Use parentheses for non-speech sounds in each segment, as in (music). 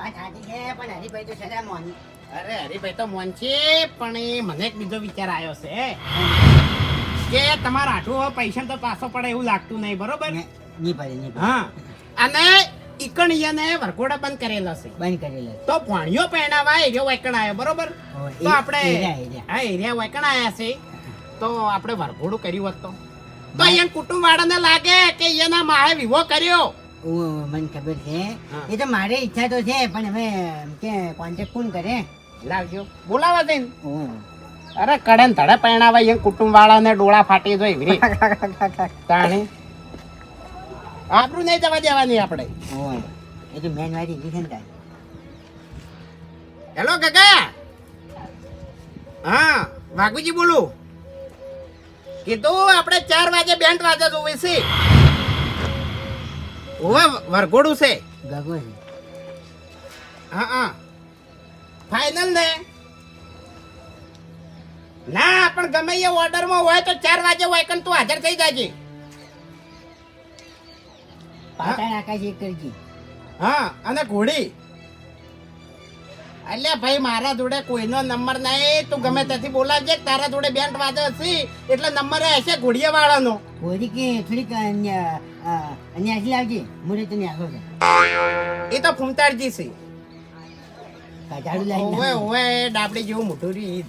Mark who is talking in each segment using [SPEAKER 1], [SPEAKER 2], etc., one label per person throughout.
[SPEAKER 1] વાત સાચી છે પણ હરીભાઈ તો મોની.
[SPEAKER 2] અરે હરીભાઈ તો મોન છે પણ એ મને એક બીજો વિચાર આવ્યો છે કે તમારા આઠું પૈસા તો પાછો પડે એવું લાગતું નહીં બરોબર?
[SPEAKER 1] ને- નહીં પડે નહીં
[SPEAKER 2] હા. અને ઈકણિયાને વરઘોડા બંધ કરેલો છે.
[SPEAKER 1] બંધ કરેલા
[SPEAKER 2] તો ભણ્યો પહેણાવા એરિયો વાયકણ આવ્યો બરોબર? તો આપણે. હા એરિયા વાયકણ આવ્યા છે. તો આપણે વરઘોડું કર્યું હતું તો. અહીંયા કુટુંબ વાળાને લાગે કે અહીંયાના માએ વિવો કર્યો.
[SPEAKER 1] મને ખબર છે. એ તો મારે ઈચ્છા તો છે પણ હવે કે કોન્ટેક્ટ કોણ કરે?
[SPEAKER 2] લાવજો. બોલાવા દે અરે કડે ને ધડે પહેણાવા એ કુટુંબ વાળાને ડોળા ફાટી જોઈ એવી તાણી. આપણું નહીં જવા દેવાની આપણે.
[SPEAKER 1] એ તો મેન વાત ઈ છે
[SPEAKER 2] હેલો કાકા. હા વાઘુજી બોલું. કીધું આપણે ચાર વાગે બેન્ડ વાગે જોવે છે. ઓવે વરઘોડું છે.
[SPEAKER 1] ગગો
[SPEAKER 2] હા હા. ફાઇનલ ને? ના પણ ગમે એ ઓર્ડરમાં હોય તો ચાર વાગે હોય કન તું હાજર થઈ જાજે.
[SPEAKER 1] પાટણ આકાશ એક કરજી.
[SPEAKER 2] હા અને ઘોડી. અલ્યા ભાઈ મારા જોડે કોઈનો નંબર નહીં. તું ગમે ત્યાંથી બોલાવજે તારા જોડે બેન્ટ વાજે હશે. એટલે નંબર હશે ઘોડિયા વાળાનો
[SPEAKER 1] થોડીક મુરે છે
[SPEAKER 2] એ તો ફૂમતાડજી છે.
[SPEAKER 1] ઝાડુ લાવી
[SPEAKER 2] ઓવે ઓવે ડાબડી જેવું મોટું રી ઈદ.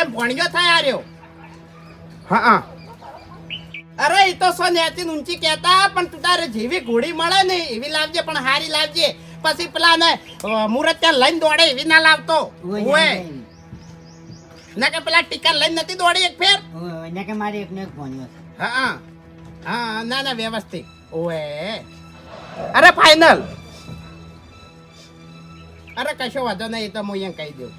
[SPEAKER 2] એમ ભણ્યો થાય આર્યો હા હા. અરે એ તો સો નેચી ઊંચી કહેતા પણ તું તારે જેવી ઘોડી મળે ને એવી લાવજે પણ હારી લાવજે. પછી પેલા ને ત્યાં લઈને દોડે એવી ના લાવતો. ના કે પેલા ટીકા લઈને નથી દોડી એક ફેર?
[SPEAKER 1] ના કે મારી એકનો એક ભણ્યો
[SPEAKER 2] હા હા. હા ના ના વ્યવસ્થિત. ઓએ અરે ફાઇનલ અરે કશો વાંધો નહીં તો હું અહીંયા કહી દઉં.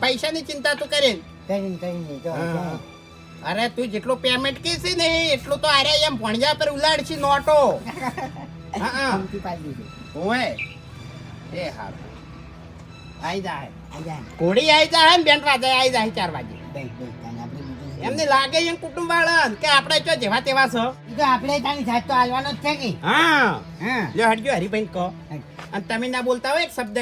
[SPEAKER 2] પૈસાની ચિંતા તું કરે
[SPEAKER 1] કરીને કરીને તો.
[SPEAKER 2] અરે તું જેટલું પેમેન્ટ કીધી ને એટલું તો અરે એમ ભણજા પર ઉલાડશી નોટો. (laughs) હા હા. ઓએ એ હા આઈ જાય
[SPEAKER 1] આજા
[SPEAKER 2] આવી જાય ને બેન વાગે આવી જાય ચાર વાગે? એમને લાગે એમ કુટુંબ વાળા કે આપણે જો જેવા તેવા છો?
[SPEAKER 1] તો આપણે તારી જાત તો આવવાનો જ છે કે.
[SPEAKER 2] હા.
[SPEAKER 1] હા.
[SPEAKER 2] લ્યો હટજો હરિભાઈ કહો. અને તમે ના બોલતા હોય એક શબ્દ.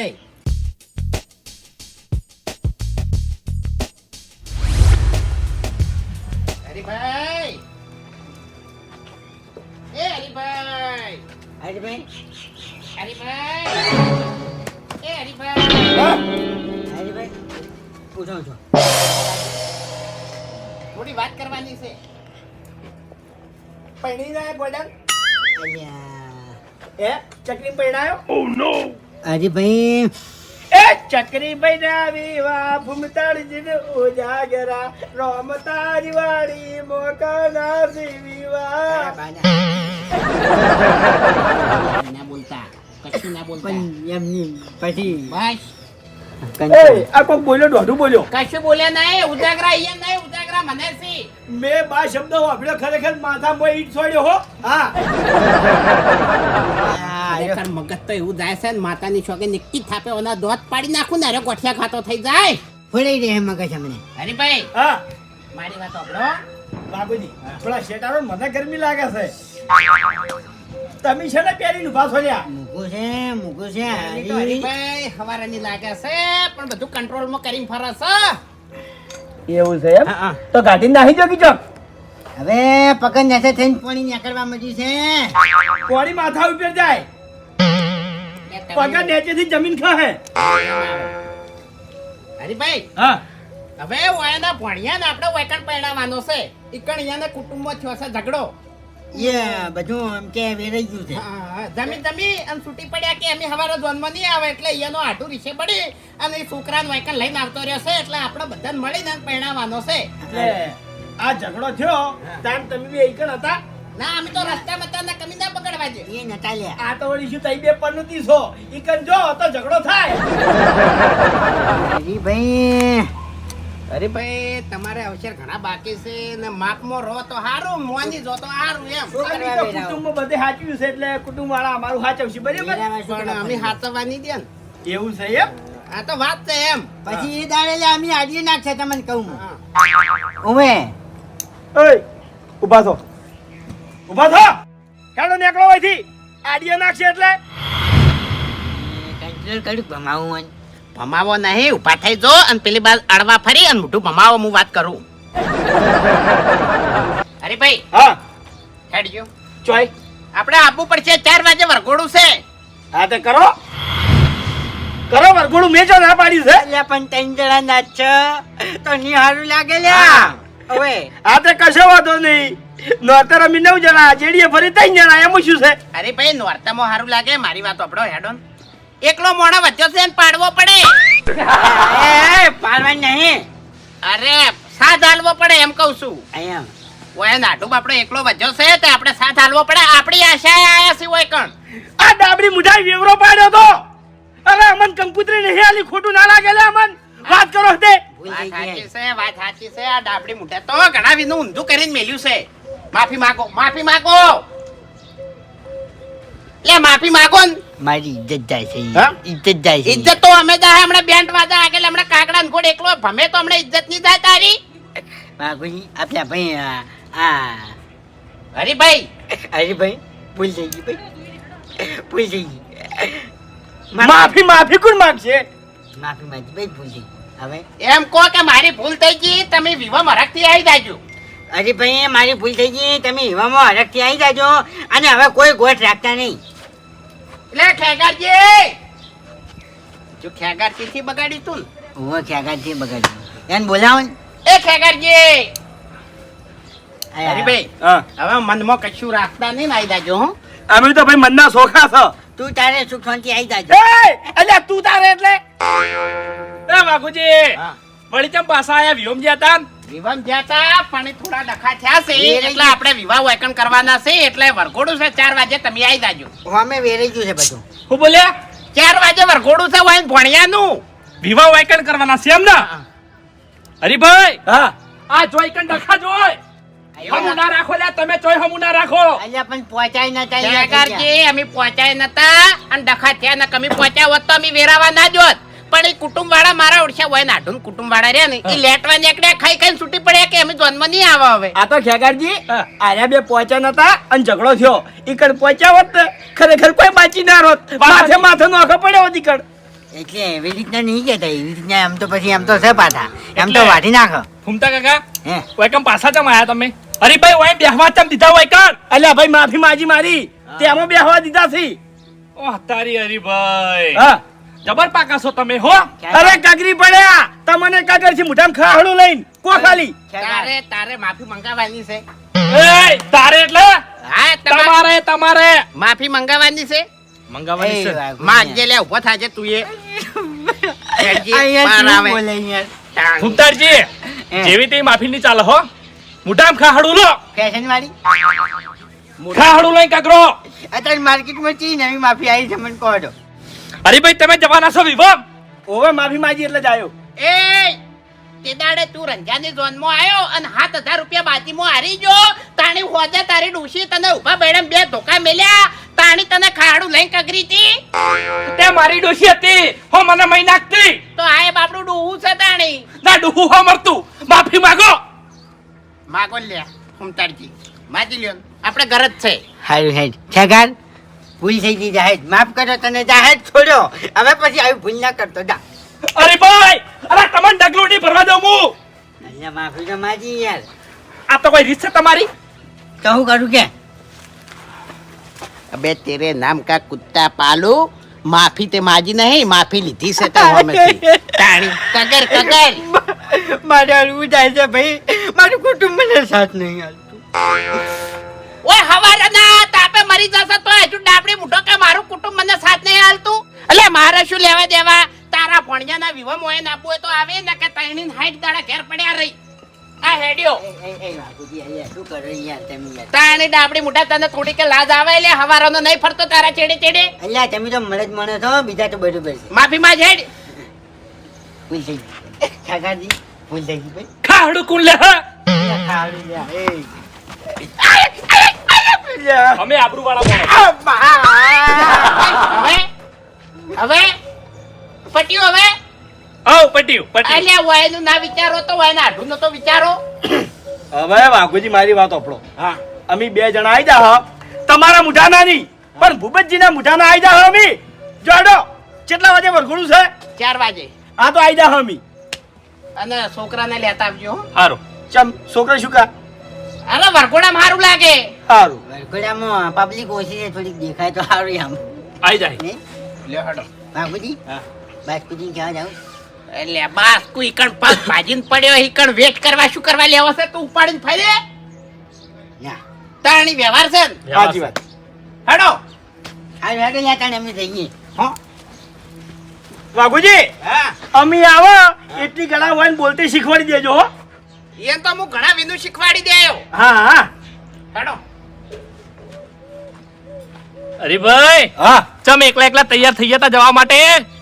[SPEAKER 2] હરિભાઈ. એ હરિભાઈ.
[SPEAKER 1] હરીભાઈ.
[SPEAKER 2] હરિભાઈ. એ હરિભાઈ
[SPEAKER 1] હરીભાઈ. ઉઠો ઉઠો
[SPEAKER 2] થોડી વાત કરવાની છે. પૈણી જાય ગોડન એ ચકરી પૈણાયો?
[SPEAKER 1] ભાઈ
[SPEAKER 2] એ ચકરી પૈણા વિવા ભૂમતાળ જીન ઉજાગરા. રોમ તારી વાડી મોકના વા ના બોલતા કશું ના બોલતા.
[SPEAKER 1] પણ એમની પછી
[SPEAKER 2] બસ.
[SPEAKER 1] કંચન.
[SPEAKER 3] આ કોક બોલ્યો દોઢું બોલ્યો.
[SPEAKER 2] કશું બોલ્યા નહીં ઉજાગરા અહીંયા નહીં ઉજાગરા મને સી.
[SPEAKER 3] મેં બા શબ્દ વાપર્યો ખરેખર માથામાં ઈટ છોડ્યો હો. હા.
[SPEAKER 2] ખરેખર મગજ તો એવું જાય છે ને માતાની છોકે નિક્કી થાપે ઓના દોત પાડી નાખું ને અરે ગોઠિયા ખાતો થઈ જાય.
[SPEAKER 1] ફોડાઈ રહે મગજ અમને.
[SPEAKER 2] હરીભાઈ
[SPEAKER 3] હા.
[SPEAKER 2] મારી વાત સાંભળો.
[SPEAKER 3] બાબુજી થોડા શેટારો મને ગરમી લાગે છે. તમે છે ને પહેરીને ઊભા છોડ્યા
[SPEAKER 1] મૂકું છે.
[SPEAKER 2] હરીભાઈ હવારાની લાગે છે પણ બધું કંટ્રોલમાં કરીને ફરે છે.
[SPEAKER 3] એવું છે એમ. તો ગાડી નાહી જો ચોક
[SPEAKER 1] હવે પકડ નસે થઈને પાણી નીકળવા મજી છે.
[SPEAKER 3] પાણી માથા ઉપર જાય. પગા નીચેથી જમીન ખાહે.
[SPEAKER 2] હરીભાઈ
[SPEAKER 3] હા.
[SPEAKER 2] હવે વાયના ભણ્યા ને આપણે વેકણ માનો છે. ઈકણિયાને કુટુંબમાં થયો છે ઝઘડો.
[SPEAKER 1] એ બધું એમ કે વેરાઈ ગયું છે.
[SPEAKER 2] હા, હા, જમી જમી અને છૂટી પડ્યા કે અમે હવારે જોનમાં નહીં આવે એટલે આટું રીસે પડે અને એ છોકરાને વેકણ લઈને આવતો રહ્યો છે એટલે આપણે બધાને મળીને પહેણાવાનો છે.
[SPEAKER 3] આ ઝઘડો થયો તાર તમે બી એકણ હતા?
[SPEAKER 2] ના અમે તો રસ્તામાં હતા ના કમી ના પકડવા દે
[SPEAKER 1] એ નતા
[SPEAKER 3] આ તો વળી શું તઈ બે છો? ઈકન જો તો ઝઘડો થાય.
[SPEAKER 1] ભાઈ
[SPEAKER 2] અરે ભાઈ તમારે અવસર ઘણા બાકી છે ને માપમાં રહો તો સારું મોની જો તો સારું એમ
[SPEAKER 1] શું કરવા બેઠા હો?
[SPEAKER 3] કુટુંબમાં બધે સાચવ્યું છે એટલે કુટુંબ વાળા અમારું સાચવશે બરાબર?
[SPEAKER 2] પણ અમે સાચવવાની દે ને.
[SPEAKER 3] એવું છે એમ?
[SPEAKER 2] આ તો વાત છે એમ.
[SPEAKER 1] પછી એ દાડે અમે આડી નાખશે તમને કહું. ઉમે.
[SPEAKER 3] ઓય ઊભા થો. ઊભા થો. હેડો નીકળો અહીંથી. આડિયો નાખશે એટલે.
[SPEAKER 1] પેલું કડું ભમાવું હોય
[SPEAKER 2] ભમાવો નહીં ઊભા થઈ જો અને પેલી બાદ અડવા ફરી અને મોઢું ભમાવો હું વાત કરું. અરે ભાઈ
[SPEAKER 3] હા.
[SPEAKER 2] હેડજો.
[SPEAKER 3] ચોય.
[SPEAKER 2] આપણે આપવું પડશે ચાર વાગે વરઘોડું છે.
[SPEAKER 3] હા તે કરો. કરો વરઘોડું મેં જો ના પાડી છે.
[SPEAKER 1] એટલે પણ ત્રણ જણા નાચ તો ની હારું લાગે લ્યા.
[SPEAKER 3] હા.
[SPEAKER 1] હવે.
[SPEAKER 3] આ તે કશો વાંધો નહીં. નોર્તર અમે નવ જણા જેડીએ ફરી ત્રણ જણા એમ શું છે.
[SPEAKER 2] અરે ભાઈ નોરતામાં સારું લાગે મારી વાત આપડો હેડોન એકલો મોણો વચ્ચો છે પાડવો પડે.
[SPEAKER 1] એ પાડવા નહીં.
[SPEAKER 2] અરે સાથ હાલવો પડે એમ કહું છું.
[SPEAKER 1] અહીંયા.
[SPEAKER 2] ઓય નાટુ બાપડો એકલો વચ્ચો છે તે આપણે સાથ હાલવો પડે. આપણી આશા આયા છે ઓય કણ.
[SPEAKER 3] આ ડાબડી મુઢાઈ વેવરો પાડ્યો તો. અરે અમન કંકુતરી નહીં આલી ખોટું ના લાગે લે અમન. વાત કરો તે.
[SPEAKER 2] વાત સાચી છે વાત સાચી છે. આ ડાબડી મુઢા તો ઘણા વિનું ઊંધું કરીને મેલ્યું છે. માફી માંગો માફી માંગો. લે માફી માંગો ને.
[SPEAKER 1] મારી ઇજ્જત જાય છે
[SPEAKER 3] હા?
[SPEAKER 1] ઇજ્જત જાય છે.
[SPEAKER 2] ઇજ્જત તો અમે જાય હમણાં બેન્ટ વાજા આગળ હમણાં કાકડા ને ઘોડ એકલો. ભમે તો હમણાં ઇજ્જત નહીં થાય તારી.
[SPEAKER 1] બાપુજી આપણા ભાઈ આ
[SPEAKER 2] હરીભાઈ.
[SPEAKER 1] અરે ભાઈ ભૂલ થઈ ગઈ ભાઈ. ભૂલ જઈ ગઈ.
[SPEAKER 3] માફી માફી કોણ માંગશે?
[SPEAKER 1] માફી માંગી ભાઈ ભૂલ જઈ ગઈ. હવે?
[SPEAKER 2] એમ કહો કે મારી ભૂલ થઈ ગઈ તમે વિવા હરકથી આવી જાજો.
[SPEAKER 1] અરે ભાઈ મારી ભૂલ થઈ ગઈ તમે હિવામાં હરકથી આવી જાજો. અને હવે કોઈ ગોઠ રાખતા નહીં.
[SPEAKER 2] એટલે ખેગારજી જો ખેગારજી થી બગાડી તું
[SPEAKER 1] હું ક્યાંથી બગાડી. એને બોલાવો
[SPEAKER 2] એ ખેગારજી હરીભાઈ હવે મનમાં કશું રાખતા નહીં આવી જાજો હું.
[SPEAKER 3] અમે તો ભાઈ મનના સોખા છો.
[SPEAKER 1] તું તારે સુખ શાંતિ આવી જાજો.
[SPEAKER 3] એ અલ્યા તું તારે એટલે.
[SPEAKER 4] એ
[SPEAKER 2] હા.
[SPEAKER 4] વળી ચમ પાછા જ્યાં તા
[SPEAKER 2] વિવાહ જ્યાં પણ થોડા ડખા થયા છે. એટલે આપણે વિવાહ વાયકણ કરવાના છે એટલે વરઘોડું છે ચાર વાગે તમે આવી જાજો.
[SPEAKER 1] અમે વેરી ગયું છે બધું.
[SPEAKER 4] હું બોલ્યા?
[SPEAKER 2] ચાર વાગે વરઘોડું છે વાઈન ભણ્યાનું.
[SPEAKER 4] વિવાહ વાયકણ કરવાના છે એમ ને? હરીભાઈ?
[SPEAKER 3] હા.
[SPEAKER 4] આ જોઈકણ ડખા જોય હમું ના રાખો લ્યા તમે ચોય હમું ના રાખો.
[SPEAKER 1] અલ્યા પણ પહોંચાય ના ચાલી
[SPEAKER 2] ખેગારજી અમે પહોંચાય નતા અને ડખા થયા ને કમી પહોંચ્યા હોત તો અમે વેરાવા ના જોત. પણ એ કુટુંબ વાળા મારા ઓળખ્યા હોય નાઢું કુટુંબ વાળા રહ્યા ને એ લેટવા નીકળ્યા ખાઈ ખાઈને છૂટી પડ્યા કે અમે જન્મ નહીં આવા હવે.
[SPEAKER 3] આ તો ખેગારજી આયા બે પહોંચ્યા નતા અને ઝઘડો થયો. ઈકડ પહોંચ્યા હોત ખરેખર કોઈ બાચી ના રોત માથે માથે નોખો પડ્યો ઈકડ.
[SPEAKER 1] એટલે એવી રીતના નહીં કહેતા એવી રીતના એમ તો પછી એમ તો છે પાછા. એમ તો વાઢી નાખો.
[SPEAKER 4] ફૂમતા કાકા વેકમ પાછા ચમ આયા તમે? અરે ભાઈ ઓય બેહવા ચમ દીધા હોય વાયકણ
[SPEAKER 3] અલ્યા ભાઈ માફી માજી મારી. તેમાં બેહવા દીધા છી
[SPEAKER 4] ઓહ તારી હરીભાઈ.
[SPEAKER 3] હા.
[SPEAKER 4] જબર પાકા છો તમે હો.
[SPEAKER 3] અરે કાગરી પડ્યા. તમને કાગર છે મોઢામાં ખાડું લઈને. કો ખાલી?
[SPEAKER 2] તારે તારે માફી મંગાવવાની છે.
[SPEAKER 4] એ તારે એટલે?
[SPEAKER 2] હા તમારે
[SPEAKER 4] તમારે.
[SPEAKER 2] માફી મંગાવવાની છે?
[SPEAKER 4] મંગાવવાની છે.
[SPEAKER 2] માંગજે લે ઊભો થાજે તું એ.
[SPEAKER 4] ફૂમતારજી જેવી તે માફી ની ચાલે હો. મુઠામ ખાહડું લો.
[SPEAKER 1] ફેશન વાળી
[SPEAKER 4] ખાહડું લઈ કાકરો
[SPEAKER 1] અત્યારે માર્કેટમાં ચી નવી માફી આવી છે મને કહો
[SPEAKER 4] હરીભાઈ તમે જવાના છો વિભમ?
[SPEAKER 3] ઓવે માફી માજી એટલે જ આવ્યો
[SPEAKER 2] એ તે દાડે તું રંજાની ઝોનમાં આવ્યો અને સાત હજાર રૂપિયા બાજીમાં હારી ગયો. તાણી હોજે તારી ડૂસી તને ઊભા બેડમ બે ધોકા મેલ્યા. તાણી તને ખાડું લઈને કગરી હતી.
[SPEAKER 4] તે મારી ડોશી હતી. હો મને મહી નાખતી.
[SPEAKER 2] તો આ બાપડું ડૂહું છે તાણી.
[SPEAKER 4] ના ડૂહું હો મરતું. માફી માગો.
[SPEAKER 2] માગો લે તારજી માજી લ્યો. આપણે ઘર જ છે.
[SPEAKER 1] હાય હેડ છગાર ભૂલ થઈ ગઈ જાહેર. માફ કરો તને જાહેર છોડ્યો હવે પછી આવી ભૂલ ના કરતો જા.
[SPEAKER 4] અરે ભાઈ અરે તમને ડગલું નહીં ભરવા દઉં હું.
[SPEAKER 1] અહીંયા માફી તો માજી યાર.
[SPEAKER 4] આ તો કોઈ રીત છે તમારી?
[SPEAKER 1] તો હું કરું કે?
[SPEAKER 2] અબે તેરે નામ કા કુત્તા પાલુ? માફી તે માજી નહીં માફી લીધી છે તો હોમેથી (laughs) તાણી કગર કગર.
[SPEAKER 1] મારે હલવું જાય છે ભાઈ. મારું કુટુંબ મને સાથ નહીં હાલતું
[SPEAKER 2] ઓય હવારના મરી જશે તો હજુ ડાબડી મૂઠો કે મારું કુટુંબ મને સાથ નહીં હાલતું એટલે મારે શું લેવા દેવા? તારા ભણિયાના વિવાહ મોય નાખવું હોય તો આવે ને કે તૈણી હાઈટ દાડા ઘેર પડ્યા રહી. આ હેડ્યો. તાણી ડાબડી મૂઠા તને થોડી કે લાજ આવે એટલે હવારનો નહીં ફરતો તારા ચેડે ચેડે.
[SPEAKER 1] અલ્યા તમે તો મળે જ મળે છો બીજા તો બરોબર છે
[SPEAKER 2] માફી માં હેડ.
[SPEAKER 1] ભૂલ થઈ ગઈ. છગારજી ભૂલ થઈ ગઈ ભાઈ.
[SPEAKER 4] ખાહડું કુણ લે હા?
[SPEAKER 1] અલ્યા એ.
[SPEAKER 4] અમે આબરૂ વાળા
[SPEAKER 2] હવે? હવે? પટ્યું હવે?
[SPEAKER 4] આવ પટ્યું પટ્યું.
[SPEAKER 2] અલ્યા વાયનું ના વિચારો તો વાયના આઢું નો વિચારો.
[SPEAKER 3] હવે વાઘુજી મારી વાત ઓપડો.
[SPEAKER 2] હા.
[SPEAKER 3] અમે બે જણા આવી જા તમારા મુઢાના નહીં પણ ભૂપતજીના મુઢાના આવી જા અમે. જોડો કેટલા વાગે વરઘોડું છે?
[SPEAKER 2] ચાર વાગે.
[SPEAKER 3] હા તો આઈ જા હમી
[SPEAKER 2] અને છોકરાને લેતા આવજો
[SPEAKER 4] સારું
[SPEAKER 3] ચમ છોકરા શું કા?
[SPEAKER 2] અરે વરઘોડા મારું લાગે.
[SPEAKER 3] સારું
[SPEAKER 1] વરઘોડામાં પબ્લિક ઓછી છે થોડીક દેખાય તો સારું આમ
[SPEAKER 4] આઈ જાય.
[SPEAKER 1] ને
[SPEAKER 2] લ્યો હેડો
[SPEAKER 1] બાપુજી?
[SPEAKER 3] હા.
[SPEAKER 1] બાસ્કુજી ક્યાં જાઉં?
[SPEAKER 2] એટલે બાસ કોઈ કણ પાસ ભાજીન પડ્યો ઈકણ વેટ કરવા શું કરવા લેવો છે તું ઉપાડીને ફરે
[SPEAKER 1] ના.
[SPEAKER 2] તાણી વ્યવહાર છે
[SPEAKER 3] સાચી વાત.
[SPEAKER 2] હેડો
[SPEAKER 1] આ હારું યા તાણે અમે જઈએ.
[SPEAKER 2] હો.
[SPEAKER 3] વાઘુજી
[SPEAKER 2] હા.
[SPEAKER 3] અમી આવો એટલી ગળા હોય ને બોલતે શીખવાડી દેજો હો.
[SPEAKER 2] હું ઘણા વિનુ શીખવાડી દેયો.
[SPEAKER 3] હા હા.
[SPEAKER 2] હેડો.
[SPEAKER 4] અરે ભાઈ
[SPEAKER 3] હા.
[SPEAKER 4] ચમ એકલા એકલા તૈયાર થઈ જતા જવા માટે?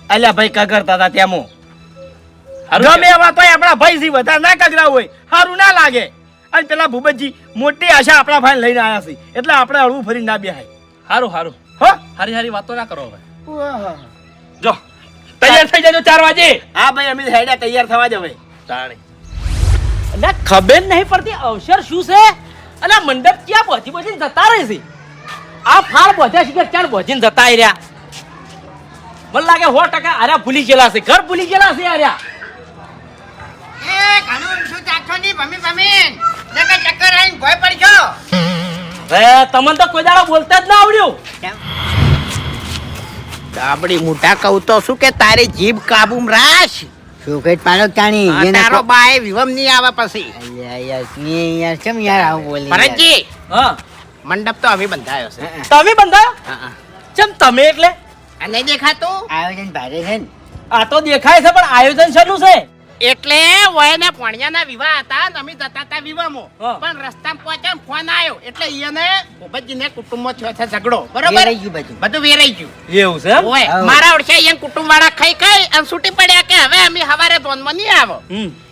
[SPEAKER 3] અલ્યા ભાઈ કગરતા હતા ત્યાં મો. ગમે એવા તોય આપણા ભાઈ થી વધારે ના કગરા હોય સારું ના લાગે. અને પેલા ભૂપતજી મોટી આશા આપણા ભાઈ લઈને આવ્યા છે એટલે આપણે હળવું ફરી ના બેહાય.
[SPEAKER 4] હારું હારું.
[SPEAKER 3] હો.
[SPEAKER 4] હારી હારી વાતો ના કરો હવે. જો તૈયાર થઈ જજો ચાર વાગે.
[SPEAKER 3] હા ભાઈ અમે હેડ્યા તૈયાર થવા જ હવે.
[SPEAKER 4] તાણે.
[SPEAKER 5] અને ખબર નહીં પડતી અવસર શું છે? અને મંડપ ક્યાં પહોંચી પહોંચીને જતા રહે છે? આ ફાળ પહોંચ્યા શિખર ક્યાં પહોંચીને જતા રહ્યા? મને લાગે સો ટકા આર્યા ભૂલી ગયેલા છે. ઘર ભૂલી ગયેલા છે આર્યા.
[SPEAKER 1] એ ઘણું શું ચાખો ની ભમી ભમી. નકર ચક્કર આવીને ભોય પડશો
[SPEAKER 5] હવે તમને તો કોઈ દાડો બોલતા જ ના આવડ્યું?
[SPEAKER 2] આપડી મોટા કહું તો શું કે તારી જીભ કાબુમ રાખ.
[SPEAKER 1] છોકરી પાડો તાણી
[SPEAKER 2] આ તારો બાય વિવમ નહીં આવે પછી.
[SPEAKER 1] અલ્યા, યાર, તું યાર કેમ યાર આવું બોલી
[SPEAKER 2] ભરતજી!
[SPEAKER 5] હા.
[SPEAKER 2] મંડપ તો હવે બંધાયો છે.
[SPEAKER 5] તમે બંધા
[SPEAKER 2] હા.
[SPEAKER 5] ચમ તમે એટલે?
[SPEAKER 2] આ નહીં દેખાતું?
[SPEAKER 1] આયોજન ભારે છે
[SPEAKER 5] આ તો દેખાય છે પણ આયોજન શેનું છે?
[SPEAKER 2] એટલે વયના પોણિયાના વિવાહ હતા ને અમે જતા હતા વિવાહમાં. પણ રસ્તામાં પહોંચ્યા ફોન આવ્યો. એટલે એને ભૂપતજીને કુટુંબમાં થયો છે ઝઘડો. બરોબર?
[SPEAKER 1] બધું.
[SPEAKER 2] બધું વેરાઈ ગયું.
[SPEAKER 5] એવું છે
[SPEAKER 2] ઓય મારા ઓળખે અહીંયા કુટુંબ વાળા ખાઈ ખાઈ અને છૂટી પડ્યા કે હવે અમે હવારે ધોનમાં નહીં આવો.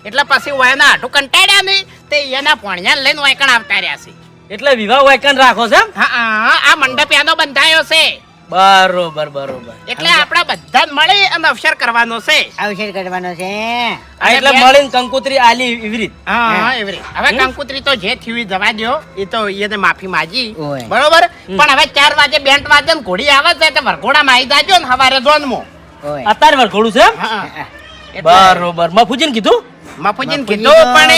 [SPEAKER 2] એટલે પછી વયના આઠું કંટાળ્યા નહીં. તે એના પોણિયા લઈને વાયકણ આવતા રહ્યા છે.
[SPEAKER 5] એટલે વિવાહ વાયકણ રાખો છે
[SPEAKER 2] હા હા આ મંડપ એનો બંધાયો છે.
[SPEAKER 5] બરોબર બરોબર.
[SPEAKER 2] એટલે આપણા બધા મળી અને અવસર કરવાનો છે.
[SPEAKER 1] અવસર કરવાનો છે.
[SPEAKER 5] એટલે મળીને કંકુત્રી આલી એવી રીત.
[SPEAKER 2] હા એવી રીત. હવે કંકુત્રી તો જે થયું જવા દો એ તો એને માફી માગી. બરોબર? પણ હવે ચાર વાગે બેન્ટ વાગે ને ઘોડી આવે છે તો વરઘોડામાં આવી જાજો ને હવારે જોનમાં.
[SPEAKER 5] અત્યારે વરઘોડું છે બરોબર. મફુજીને કીધું?
[SPEAKER 2] બાપુજીને કીધું પણ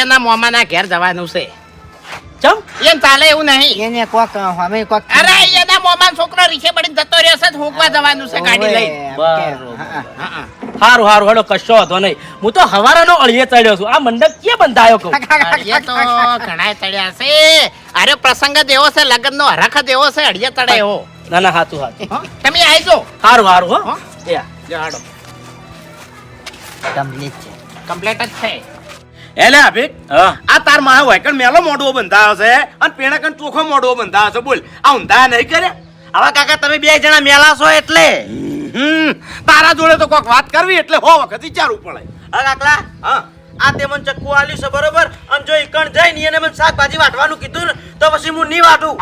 [SPEAKER 2] એના મોમાના ઘેર જવાનું છે.
[SPEAKER 5] ચમ?
[SPEAKER 2] એમ ચાલે એવું નહીં.
[SPEAKER 1] એને કોક અમે કોક
[SPEAKER 2] અરે એના મોમાનો છોકરો રીસે પડીને જતો રહ્યો છે હુંકવા જવાનું છે ગાડી લઈ.
[SPEAKER 5] બરોબર.
[SPEAKER 1] હા, હા.
[SPEAKER 5] હારું હારું હેડો કશો વાંધો નહીં. હું તો હવારાનો અળિયે ચડ્યો છું. આ મંડપ કે બંધાયો કહું? (laughs)
[SPEAKER 2] અડિયા તો ઘણાય ચડ્યા છે. અરે પ્રસંગ જ એવો છે લગ્નનો હરખ જ એવો છે અડિયા ચડે એવો
[SPEAKER 5] ના ના હાતું હાતું
[SPEAKER 2] હો, તમે આવજો
[SPEAKER 5] હારું હારું હો. યા
[SPEAKER 2] જાડો
[SPEAKER 1] કમ્પ્લીટ છે.
[SPEAKER 2] કમ્પ્લીટ જ છે.
[SPEAKER 3] એટલે અભિક આ તાર માહે વાયકણ મેલો મોઢવો બંધાયો છે અને પેણકણ ચોખ્ખો મોઢવો બંધાયો છે. બોલ. આ ઊંધા નહીં કરે?
[SPEAKER 5] હવે કાકા તમે બે જણા મેલા છો એટલે?
[SPEAKER 3] હમ. તારા જોડે તો કોક વાત કરવી એટલે હો વખત વિચારવું પડે.
[SPEAKER 5] હા કાકલા?
[SPEAKER 3] હા.
[SPEAKER 5] આ તે મને ચક્કુ આલ્યું છે બરોબર? અને જો ઈકણ જાય ને એને મને શાકભાજી વાટવાનું કીધું ને તો પછી હું નહીં વાટું.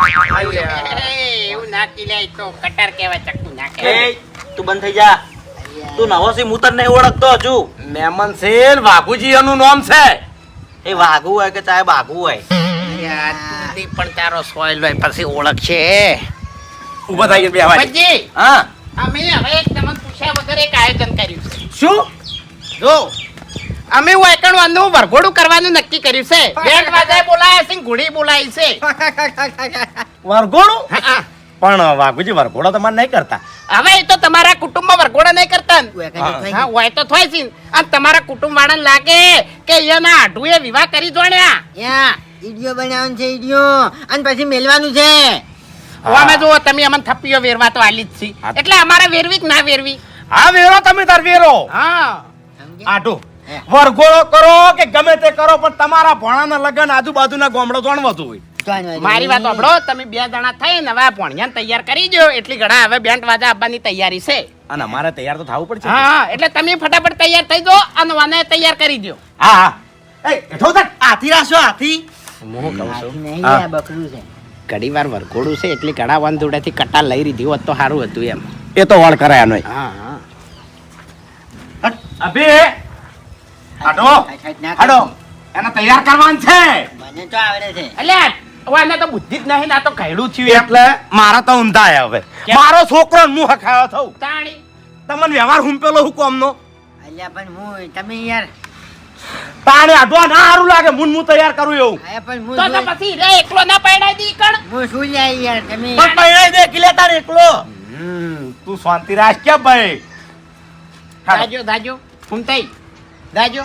[SPEAKER 2] એવું નાખી લે તો કટર કહેવાય ચક્કુ
[SPEAKER 5] નાખે. તું બંધ થઈ જા. તું નવો છે હું તને ઓળખતો હજુ.
[SPEAKER 3] મેમન સેન વાઘુજી એનું નામ છે.
[SPEAKER 5] એ વાઘુ હોય કે ચાહે બાઘુ હોય.
[SPEAKER 2] યાર, તું દી પણ તારો સોયલ ભાઈ પછી ઓળખશે.
[SPEAKER 3] ઊભા થઈ ગયા બે ભાઈ
[SPEAKER 5] હા.
[SPEAKER 2] અમે હવે એક તમને પૂછ્યા વગર એક આયોજન કર્યું છે.
[SPEAKER 3] શું?
[SPEAKER 2] જો અમે વાયકણવાનું વરઘોડું કરવાનું નક્કી કર્યું છે. બેન્ડ વાજાએ બોલાયા છે ઘોડી બોલાવી છે.
[SPEAKER 3] વરઘોડું?
[SPEAKER 2] હા.
[SPEAKER 3] પણ વાઘુજી વરઘોડો તમારે નહીં કરતા.
[SPEAKER 2] હવે એ તો તમારા કુટુંબમાં વરઘોડા નહીં કરતા. હા. હોય તો થાય છે અને તમારા કુટુંબ વાળાને લાગે કે એના આઢુએ વિવાહ કરી જોણ્યા.
[SPEAKER 1] ઈડિયો બનાવવાનું છે ઈડિયો. અને પછી મેલવાનું છે.
[SPEAKER 2] હવે અમે જુઓ તમે અમને થપ્પીઓ વેરવા તો આલી જ છે. એટલે અમારે વેરવી કે ના વેરવી?
[SPEAKER 3] હા વેરો તમે તાર વેરો.
[SPEAKER 2] હા.
[SPEAKER 1] સમજે?
[SPEAKER 3] વરઘોડો કરો કે ગમે તે કરો પણ તમારા ભણાના લગન આજુબાજુના ગામડો જોણવતું હોય.
[SPEAKER 2] મારી વાત સાંભળો તમે બે જણા થઈ ને હવે તૈયાર કરી દો એટલી ઘણા હવે બેન્ટ વાજા આપવાની તૈયારી છે.
[SPEAKER 3] અને મારે તૈયાર તો થવું પડશે.
[SPEAKER 2] હા એટલે તમે ફટાફટ તૈયાર થઈ દો અને વાને તૈયાર કરી દો
[SPEAKER 3] હા હા. એ હેઠો આથી
[SPEAKER 5] હાથી આથી
[SPEAKER 2] હું
[SPEAKER 1] હાથી નહીં, આ બકરું છે.
[SPEAKER 2] ઘડી વાર વરઘોડું છે એટલે ઘણા વાન જોડેથી કટા લઈ લીધી હોત તો સારું હતું એમ.
[SPEAKER 3] એ તો વળ કરાય નહીં
[SPEAKER 2] હા હા.
[SPEAKER 3] અભી
[SPEAKER 1] હાથ
[SPEAKER 3] હાડો એને તૈયાર કરવાનું છે.
[SPEAKER 1] મને તો આવડે છે.
[SPEAKER 2] એટલે હવે આને તો બુદ્ધિ જ નહીં આ તો કહેલું થયું
[SPEAKER 3] એટલે મારા તો ઊંધા હવે. મારો છોકરો હું હખાયો થઉં.
[SPEAKER 2] તાણી.
[SPEAKER 3] તમને વ્યવહાર હુંપેલો હું કોમનો?
[SPEAKER 1] અલ્યા પણ હું તમે યાર
[SPEAKER 3] તાણે ના લાગે મુન હું તૈયાર કરું એવું.
[SPEAKER 1] આયા પણ હું
[SPEAKER 2] તો તો પછી રે એકલો ના પડાઈ દી કણ?
[SPEAKER 1] હું શું લ્યા યાર તમે
[SPEAKER 3] પણ પૈણા દે કિલે તાર એકલો. હમ. તું શાંતિ રાખ કે ભાઈ.
[SPEAKER 2] દાજો દાજો ફૂમતાઈ દાજો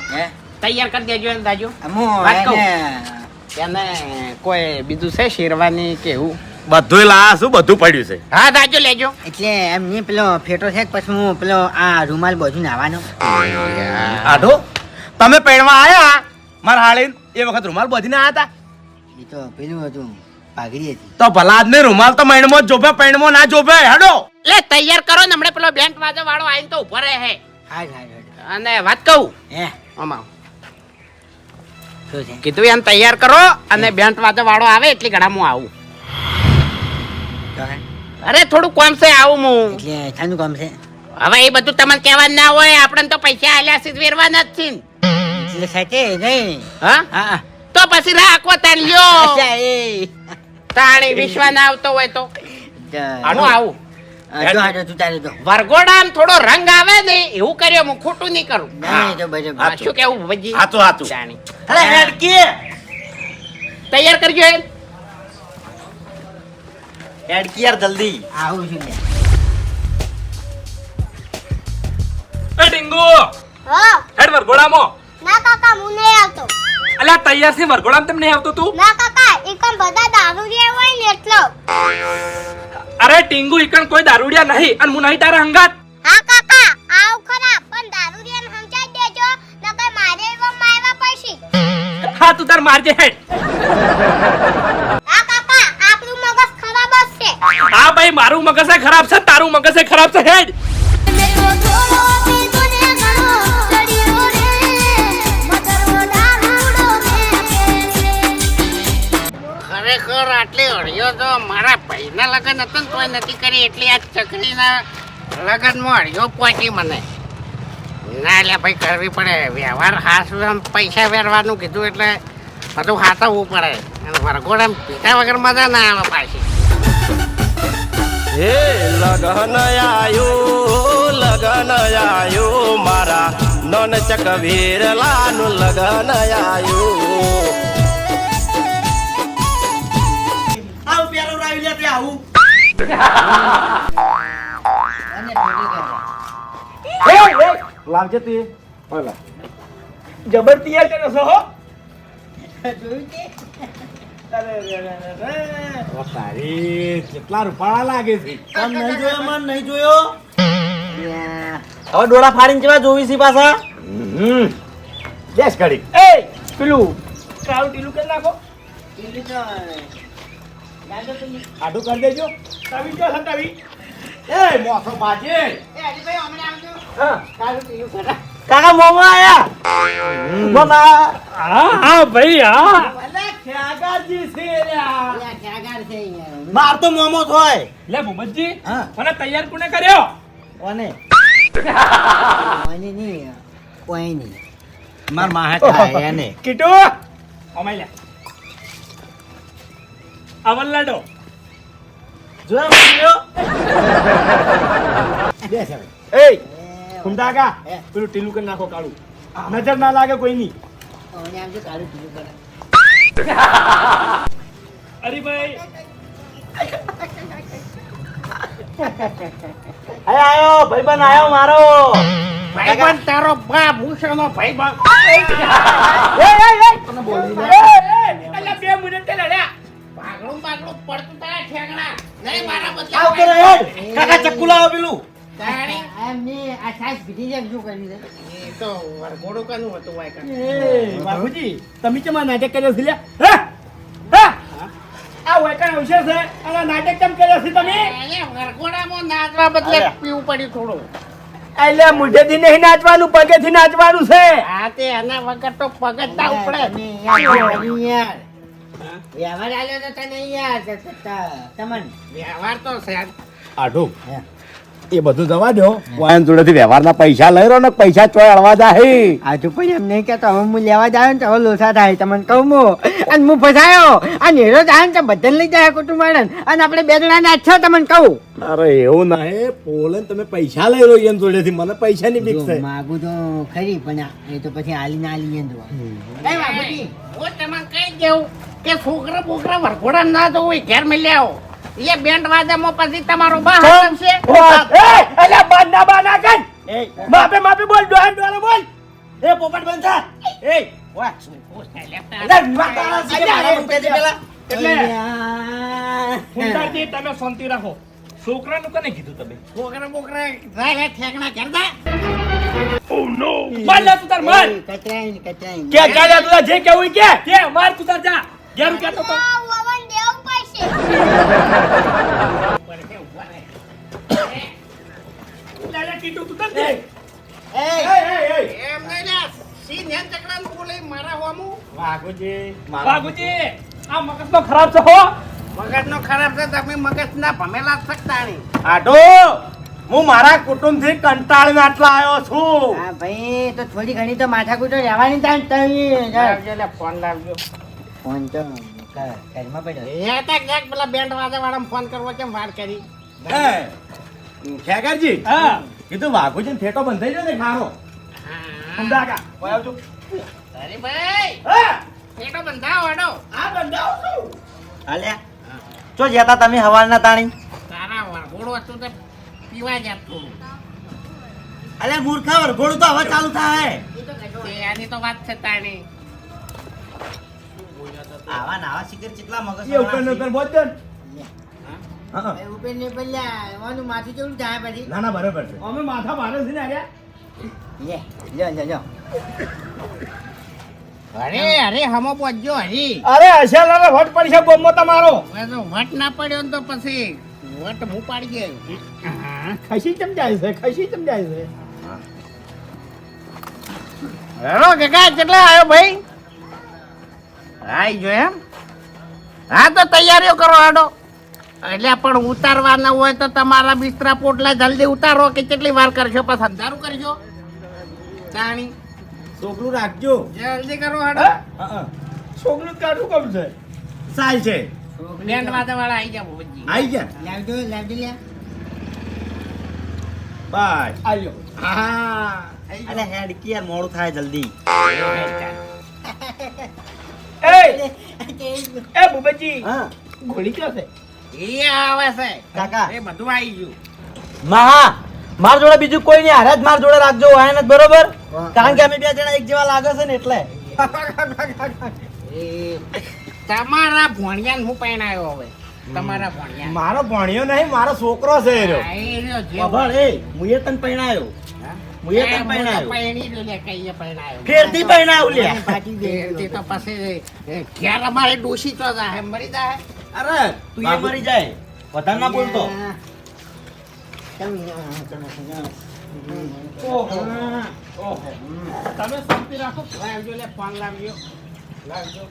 [SPEAKER 2] તૈયાર કરી દેજો એમ દાજો.
[SPEAKER 1] હું
[SPEAKER 2] વાત કહું.
[SPEAKER 1] એને
[SPEAKER 2] કોઈ બીજું છે શેરવાની કે એવું?
[SPEAKER 3] બધું લા શું? બધું પડ્યું છે.
[SPEAKER 2] હા દાજો લેજો.
[SPEAKER 1] એટલે એમ નહીં પેલો ફેટો છે પછી હું પેલો આ રૂમાલ બાજુ નાવાનો
[SPEAKER 3] આઢો તમે પૈણવા આયા? મારા હાળીન એ વખત રૂમાલ બધીને આયા હતા
[SPEAKER 1] એ તો પેલું હતું પાઘડી હતી.
[SPEAKER 3] તો ભલા આદમી રૂમાલ તો મૈણમાં જ જોભે પૈણમાં ના જોભે હેડો.
[SPEAKER 2] લે તૈયાર કરો ને હમણાં પેલો બેન્ટ વાજા વાળો આઈને તો ઊભો રહે હે.
[SPEAKER 1] હા હા
[SPEAKER 2] અને વાત કહું?
[SPEAKER 1] હે. છે
[SPEAKER 2] કીધું એમ તૈયાર કરો અને બેન્ટ વાજો વાળો આવે એટલે ઘણા હું આવું. અરે થોડું કોમ છે આવું હું.
[SPEAKER 1] એટલે કામ છે?
[SPEAKER 2] હવે એ બધું તમને કહેવા ના હોય આપણને તો પૈસા આલ્યા છે વેરવાના જ છે
[SPEAKER 1] એટલે સાચે નહીં?
[SPEAKER 2] હા? તો પછી રાખો તાણ લ્યો. તાણી વિશ્વ ના આવતો હોય તો. આનું આવું. વરઘોડામાં થોડો રંગ આવે ને એવું કર્યો હું ખોટું નહીં કરું.
[SPEAKER 1] નહીં તો બરાબર.
[SPEAKER 2] હા, શું કેવું ભજી
[SPEAKER 3] હાચું હાચું.
[SPEAKER 2] જાણી. તૈયાર કરજો એમ.
[SPEAKER 3] યાર જલ્દી.
[SPEAKER 1] આવું છું
[SPEAKER 4] એ ટીંગુ
[SPEAKER 6] હા.
[SPEAKER 4] હેડ વરઘોડામાં.
[SPEAKER 6] ના કાકા હું નહીં આવતો.
[SPEAKER 4] અલ્યા તૈયાર છે વરઘોડામાં તમને નહીં આવતો તું?
[SPEAKER 6] ના કાકા એકમ બધા દારૂડિયા હોય ને એટલો.
[SPEAKER 4] અરે ટીંગુ ઈકણ કોઈ દારૂડિયા નહીં અને હું નહીં તારા હંગાત.
[SPEAKER 6] હા કાકા આવ ખરા પણ દારૂ રહ્યા સમજાઈ દેજો નકર મારે એવો મારવા પડશે.
[SPEAKER 4] હા તું તાર મારજે હેડ.
[SPEAKER 6] હા કાકા આપણું મગજ ખરાબ છે.
[SPEAKER 4] હા ભાઈ મારું મગજ ખરાબ છે તારું મગજ ખરાબ છે હેડ.
[SPEAKER 2] મારા ભાઈના લગ્ન હતા ને તોય નથી કરી એટલી આ ચકરીના લગ્નમાં અડિયો પહોંચી મને. ના એટલે ભાઈ, કરવી પડે. વ્યવહાર હાસ પૈસા વેરવાનું કીધું એટલે બધું હાથવવું પડે. અને વરઘોડા પીતા વગર મજા ના આવે પાછી.
[SPEAKER 7] હે લગન આયો લગન આયો, મારા નન ચક વીરલાનું લગન આયો.
[SPEAKER 3] લાવજે તું ઓલા જબર તૈયાર કર્યો છો હો
[SPEAKER 1] જોયું તે?
[SPEAKER 3] તારી કેટલા રૂપાળા લાગે છે પણ નહીં જોયો મન નહીં જોયો હવે ડોળા ફાડીને જેવા જોવી છે પાછા હમ બેસ ઘડી
[SPEAKER 4] એ પેલું કાળું ટીલું કરી નાખો.
[SPEAKER 3] આડું કરી દેજો.
[SPEAKER 4] તવી જો તવી.
[SPEAKER 3] એ મોસો બાજે
[SPEAKER 1] એ હરીભાઈ અમને આવજો.
[SPEAKER 3] હા.
[SPEAKER 1] તારું પેલું કરે.
[SPEAKER 3] કાકા મોમા આયા? મોમા.
[SPEAKER 4] હા હા ભાઈ હા.
[SPEAKER 3] અલે ખ્યાગાજી છે લ્યા.
[SPEAKER 1] અલ્યા, ક્યાગાર છે યાર.
[SPEAKER 3] માર તો મોમો થોય.
[SPEAKER 4] લે ભૂપતજી
[SPEAKER 3] હા.
[SPEAKER 4] મને તૈયાર કોને કર્યો?
[SPEAKER 3] કોને?
[SPEAKER 1] નહીં, કોઈ નહીં.
[SPEAKER 3] માર માહે થાય એને.
[SPEAKER 4] કીટુ અમાય લે. આવલ લાડો
[SPEAKER 3] જોયા મોલ્યો બેસ હવે એ ખુમતા કા
[SPEAKER 1] હે.
[SPEAKER 3] પેલું ટીલું કરી નાખો કાળું નજર ના લાગે કોઈની.
[SPEAKER 4] અરે ભાઈ
[SPEAKER 3] અરે આયો ભાઈબંધ આયો મારો
[SPEAKER 2] ભાઈબંધ તારો બાપ ભૂષણનો ભાઈબંધ
[SPEAKER 4] અલ્યા બે મિનિટ લડ્યા
[SPEAKER 2] ભાગડું ભાગડું પડતું તારા ઠેકણા નહીં મારા બદલે
[SPEAKER 3] આવ કરે હેડ કાકા ચક્કુ લાવો પેલું.
[SPEAKER 2] તાણી
[SPEAKER 1] આ આ સાસ પીધી છે, શું કર્યું છે?
[SPEAKER 2] એ તો વરઘોડું કનું હતું વાય કાકા.
[SPEAKER 3] એ. તમે કેમ નાટક કર્યો છે લ્યા? હે? હે? આ વેકણ અવસર છે? અને નાટક કેમ કર્યો છે તમે?
[SPEAKER 2] વરઘોડામાં નાચવા બદલે પીવું પડ્યું થોડું.
[SPEAKER 3] એટલે મુઢેથી નહીં નાચવાનું પગેથી નાચવાનું છે.
[SPEAKER 2] હા તે એના વગર તો પગથતા ઉપડે.
[SPEAKER 1] યાર? વ્યવહાર આલ્યો તો તને અહીંયા ત- ત- ત-
[SPEAKER 2] વ્યવહાર તો છે
[SPEAKER 3] આઢું એ બધું જવા દો વાયન જોડેથી વ્યવહારના પૈસા લઈ રહ્યો ને પૈસા ચોય અળવા જાય
[SPEAKER 1] આજુ પણ એમ નહીં કહેતો હવે હું લેવા જાય ને તો હવે લોસા થાય તમને કહું હું. અને હું ફસાયો. આ નેરો જાય ને તો બધાને લઈ જાય કુટુંબ અને આપણે બે જણા ના છો તમને કહું.
[SPEAKER 3] અરે એવું નહીં પોલે તમે પૈસા લઈ રહ્યો એમ જોડેથી. મને પૈસાની બીક છે.
[SPEAKER 1] માગું તો ખરી પણ એ તો પછી આલી ના આલી એમ
[SPEAKER 2] એ બાપુજી, હું તમને કઈ દઉં કે છોકરા બોકરા વરઘોડા ના તો હોય ઘેર મળી આવો. એ બેન્ડ વાજામાં પછી તમારો બા આવશે.
[SPEAKER 3] એટલે બાના બાના કર. માપે માપે બોલ ડોહન ડોહા બોલ. એ પોપટ બંધા એ વાહ
[SPEAKER 4] એટલે ફૂંકાજી, તમે શાંતિ રાખો. છોકરાનું કને કીધું તમે?
[SPEAKER 2] છોકરા બોકરા જાય ઠેકણા ઘેર જાય
[SPEAKER 4] માર લે તું તાર માર.
[SPEAKER 1] કચરાઈ ને
[SPEAKER 3] કે કાલે તું જે કેવું કે.
[SPEAKER 4] કે માર તું તાર જા. ઘેર કેતો તો
[SPEAKER 6] આ વવન દેવું પડશે
[SPEAKER 4] લે લાલા કીધું તું તાર દે
[SPEAKER 2] એમ નહીં લે સી નેન ચકડાનું બોલે મારા હોમું
[SPEAKER 3] વાઘુજી
[SPEAKER 4] બાગુજી આ મગજ તો ખરાબ છે હો.
[SPEAKER 2] મગજનો ખરાબ છે તમે મગજ ના ભમેલા શકતા નહીં
[SPEAKER 3] આટો હું મારા કુટુંબથી કંટાળીને આટલા આવ્યો છું.
[SPEAKER 1] હા ભાઈ તો થોડી ઘણી તો માથાકૂટો રહેવાની થાય ને તમે
[SPEAKER 2] ફોન લાવજો.
[SPEAKER 1] ફોન તો ઘરમાં પડ્યો.
[SPEAKER 2] એ તક પેલા બેન્ડ વાજા વાળા ફોન કરવો કેમ વાર કરી?
[SPEAKER 3] હે ખેગરજી
[SPEAKER 4] હા.
[SPEAKER 3] કીધું વાઘુજી ને બંધ થઈ ગયો ને ખારો સમજાકા કોઈ આવજો.
[SPEAKER 2] અરે ભાઈ
[SPEAKER 3] હા
[SPEAKER 2] ફેટો બંધાવો હડો.
[SPEAKER 3] આ બંધાવ છું.
[SPEAKER 5] અલ્યા ચો જતા તમે હવાના તાણી?
[SPEAKER 2] તારા વરઘોડો હતું તો પીવા જાત
[SPEAKER 5] અલ્યા મૂર્ખા વરઘોડું તો હવે ચાલુ થાય.
[SPEAKER 2] એની તો વાત છે તાણી.
[SPEAKER 5] આવા નાવા શિખર કેટલા મગજ
[SPEAKER 3] એ ઉપર ને ઉપર બોલ દે. હા
[SPEAKER 1] ઉપર ને પેલા એવાનું માથું કેવું જાય પછી?
[SPEAKER 3] ના ના બરાબર છે. અમે માથા મારે છે ને અરે
[SPEAKER 1] લે લ્યો લ્યો
[SPEAKER 2] અરે અરે હમો પહોંચજો હરી
[SPEAKER 3] અરે હશેલા ને વટ પડી છે બોમ્બો તમારો.
[SPEAKER 2] વટ ના પડ્યો ને તો પછી વટ હું પાડી ગયો
[SPEAKER 3] ખસી ચમ જાય છે? ખસી ચમ જાય છે?
[SPEAKER 2] હેલો કાકા કેટલા આવ્યો ભાઈ? આઈ જો એમ. હા તો તૈયારીઓ કરો આડો એટલે પણ ઉતારવાના હોય તો તમારા બિસ્તરા પોટલા જલ્દી ઉતારો કે કેટલી વાર કરશો? પછી અંધારું કરજો તાણી
[SPEAKER 3] છોકરું રાખજો.
[SPEAKER 2] જલ્દી કરો હાડો.
[SPEAKER 3] છોકરું કાઢું કમ છે? સાલ છે.
[SPEAKER 2] બેન્ડ વાદા વાળા આવી જાવ આવી
[SPEAKER 3] આઈ ગયા?
[SPEAKER 1] લાવજો લાવજો લ્યા.
[SPEAKER 3] બાય. આવ્યો હા
[SPEAKER 5] અરે હેડ કે મોડું થાય જલ્દી. (laughs)
[SPEAKER 3] એ એ બુબજી
[SPEAKER 5] હા.
[SPEAKER 3] ગોળી ક્યાં છે?
[SPEAKER 2] એ આવે છે.
[SPEAKER 5] કાકા.
[SPEAKER 2] એ બધું આવી ગયું.
[SPEAKER 5] મહા માર જોડે બીજું કોઈ નહીં. હારે જ માર જોડે રાખજો વાયન જ બરોબર? કારણ કે અમે બે જણા એક જેવા લાગે છે ને એટલે.
[SPEAKER 2] એ તમારા ભણિયાને હું પહેણાયો હવે? તમારા ભોણિયા.
[SPEAKER 3] મારો ભણ્યો નહીં મારો છોકરો છે એ રહ્યો.
[SPEAKER 2] એ
[SPEAKER 5] ખબર એ તને પૈણાયો મુએ એ પૈણાયો
[SPEAKER 2] પહેણી રહ્યો લે કઈએ પહેણાયો
[SPEAKER 5] ફેરથી પૈણાયો લે
[SPEAKER 1] પાટી દે
[SPEAKER 2] તે તો પાસે એ અમારે ડોશી તો જાહે મરી જાહે
[SPEAKER 5] અરે તું એ મરી જાય. વધારે ના બોલતો.
[SPEAKER 2] તમે શાંતિ રાખો. લાવજો લે ફોન લાવજો લાવજો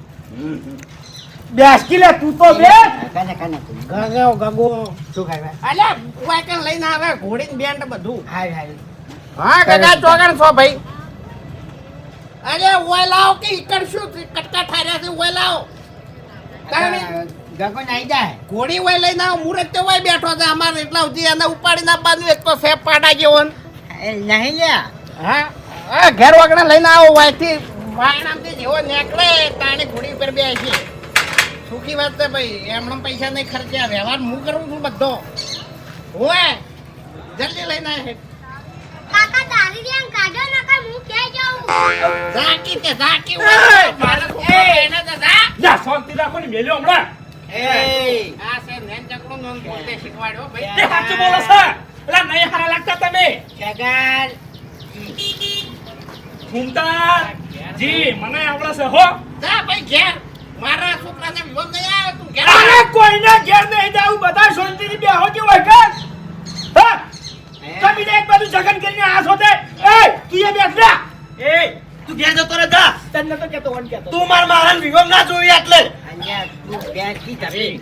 [SPEAKER 3] બેસકી લે તું તો બે.
[SPEAKER 1] કાને કાને
[SPEAKER 2] ગગો ગગો.
[SPEAKER 1] શું ખાય
[SPEAKER 2] અલ્યા વાયકન લઈને આવે ઘોડીને બેન્ડ બધું.
[SPEAKER 1] હાય હાય.
[SPEAKER 2] હા કાકા ચોગણ છો ભાઈ? અરે ઓય લાવો કે ઈકડ શું કટકા ઠાર્યા છે ઓય લાવો. તાણી
[SPEAKER 1] ગગો નાઈ જાય.
[SPEAKER 2] ઘોડી વાય લઈને આવો મુરત તો ઓય બેઠો છે અમારે એટલા સુધી એને ઉપાડીને બાજુ એક તો સેપ પાડા જેવો ને.
[SPEAKER 1] એ નહીં લ્યા.
[SPEAKER 2] હા હા ઘેર વગડા લઈને આવો વાયથી. વાયણામથી જેવો નીકળે તાણી ઘોડી ઉપર બેસી સુખી વાત છે ભાઈ એમણે પૈસા નહીં ખર્ચ્યા વ્યવહાર હું કરું છું બધો. ઓય જલ્દી લઈને આવે
[SPEAKER 6] દારૂ દેન કાઢો નકર હું ક્યાં જાઉં?
[SPEAKER 2] ઝાકી તે ઝાકી હોય મારા એને તો ઝા
[SPEAKER 4] જા શાંતિ રાખો ને મેલ્યો હમણાં.
[SPEAKER 2] આ છે નેન ચકડો નોન પોતે શીખવાડ્યો
[SPEAKER 4] તે સાચું બોલો છે. એટલે નહીં હારા લાગતા તમે.
[SPEAKER 1] જગાલ
[SPEAKER 4] ઘૂમતા જી મને આવડે છે હો.
[SPEAKER 2] જા ભાઈ ઘેર. મારા છોકરાને વિરોધ નહીં આવ્યો તું ઘેર.
[SPEAKER 3] અરે કોઈને ઘેર નહીં જાવું બધા શાંતિથી બેહો કે વખત તમે એક બાજુ જગન કરીને આ સોતે એ તું એ બેઠ જા.
[SPEAKER 5] એ તું ઘેર જતો રે જા.
[SPEAKER 3] તને તો કેતો વન કેતો
[SPEAKER 5] તું માર મારાને વિવમ ના જોઈ એટલે.
[SPEAKER 1] અહીંયા તું બેસી ધરી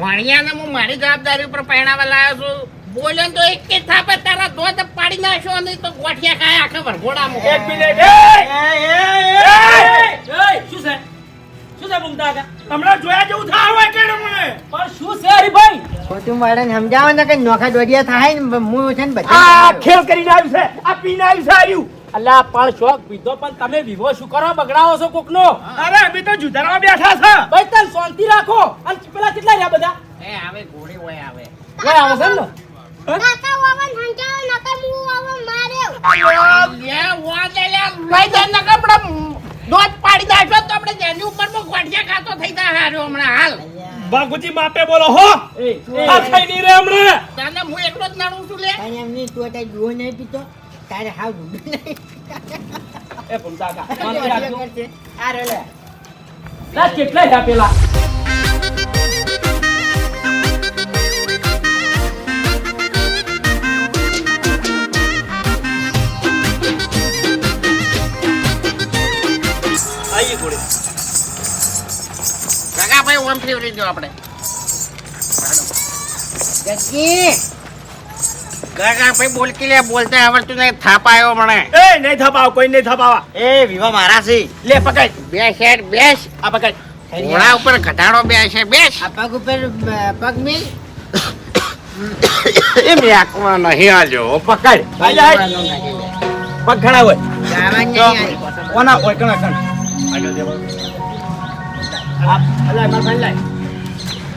[SPEAKER 2] વાણિયાને હું મારી જવાબદારી ઉપર પહેણાવા લાયો છું. બોલે તો એક કે થાપે તારા દોધ પાડી નાખ્યો નહીં તો ગોઠિયા ખાય આખા વરઘોડામાં.
[SPEAKER 3] એક મિનિટ એય! એય!
[SPEAKER 4] છે બુમતા કાકા?
[SPEAKER 3] હમણાં જોયા જેવું થાય હોય કે મને?
[SPEAKER 4] પણ શું છે હરીભાઈ?
[SPEAKER 1] ખોટું મારે સમજાવો ને કે નોખા દોડિયા થાય ને હું છે ને
[SPEAKER 3] આ ખેલ કરીને આવ્યું છે આ પીને આવ્યું છે આવ્યું
[SPEAKER 4] અલ્યા પણ શોખ પીધો પણ તમે વિવો શું કરો? બગડાવો છો કોકનો?
[SPEAKER 3] અરે અમે તો જુદારમાં બેઠા છે.
[SPEAKER 4] ભાઈ તને શાંતિ રાખો. અને પેલા કેટલા રહ્યા બધા?
[SPEAKER 2] એ આવે ઘોડી હોય આવે.
[SPEAKER 4] કોઈ આવે છે ને?
[SPEAKER 6] કાકા વાવન હંચાવ નકર હું વાવન માર્યો.
[SPEAKER 2] લે વાદે લે લઈ દે ને દોધ પાડી નાખ્યો તો આપણે જેની ઉપરમાં ગોઠિયા ખાતો થઈ જાય હારો હમણાં. હાલ.
[SPEAKER 3] બાગુજી માપે બોલો હો. આ થઈ નહીં રે હમણે.
[SPEAKER 2] તને હું એકલો જ નાણું છું લે.
[SPEAKER 1] અને એમની તું અત્યારે જુઓ નહીં પીતો તારે હાવ ડૂબે નહીં.
[SPEAKER 4] એ (laughs) રાખજો.
[SPEAKER 1] કરશે. આ રે લે.
[SPEAKER 4] ના, કેટલા રહ્યા પેલા?
[SPEAKER 2] દો આપણે.
[SPEAKER 1] જગ્ગી
[SPEAKER 2] કાકા ભાઈ બોલકી લે બોલતા આવડતું નહીં. થાપ આવ્યો મને.
[SPEAKER 3] એ નહીં થપાવ કોઈ નહીં થપાવા.
[SPEAKER 1] એ વિવા મારા છે.
[SPEAKER 3] લે પકડ.
[SPEAKER 2] બેસ હેડ બેસ.
[SPEAKER 3] આ પકડ.
[SPEAKER 2] ઘોડા ઉપર ઘટાડો બેસે બેસ.
[SPEAKER 1] આ પગ ઉપર પગ મિલ.
[SPEAKER 2] એ મેકવા નહીં આજો
[SPEAKER 3] પકડ. પગ ઘણા હોય. કોના કણા કણ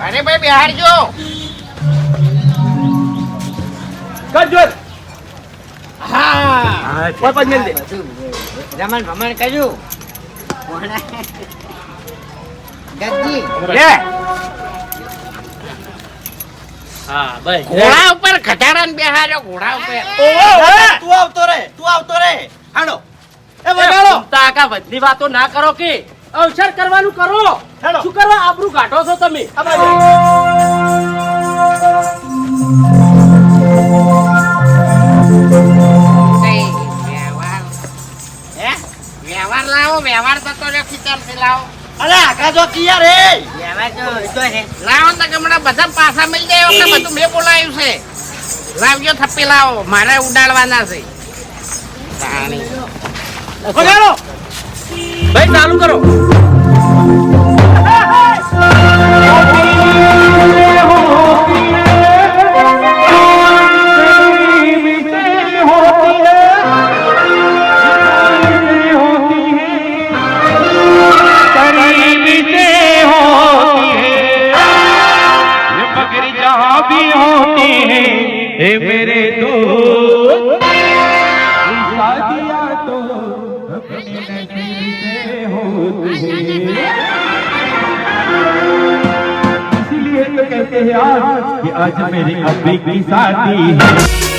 [SPEAKER 2] અરે ભાઈ બિહારજો
[SPEAKER 3] કરજો
[SPEAKER 2] હા.
[SPEAKER 3] કોઈ પગ મેલ
[SPEAKER 1] રમણ ભમણ કર્યું કોણે?
[SPEAKER 3] લે
[SPEAKER 4] હા. ભાઈ.
[SPEAKER 2] ઘોડા ઉપર ઘટાડો ને ઘોડા ઉપર.
[SPEAKER 3] તું આવતો રે તું આવતો રે. હાડો. એ વગાડો.
[SPEAKER 4] વધની વાતો ના કરો કે? અવસર કરવાનું કરો. શું કરવા આબરૂ કાઢો છો તમે.
[SPEAKER 2] વ્યવહાર. હે? વ્યવહાર લાવો વ્યવહાર થતો રે ખીચડથી લાવો.
[SPEAKER 3] અરે આકા જો કિયા રે.
[SPEAKER 1] વ્યવહાર તો તો
[SPEAKER 2] લાવો ને તો હમણાં બધા પાછા મળી જાય એટલે બધું મેં બોલાવ્યું છે. લાવજો થપ્પી લાવો. મારે ઉડાડવાના છે.
[SPEAKER 4] ભાઈ ચાલુ કરો.
[SPEAKER 8] शादी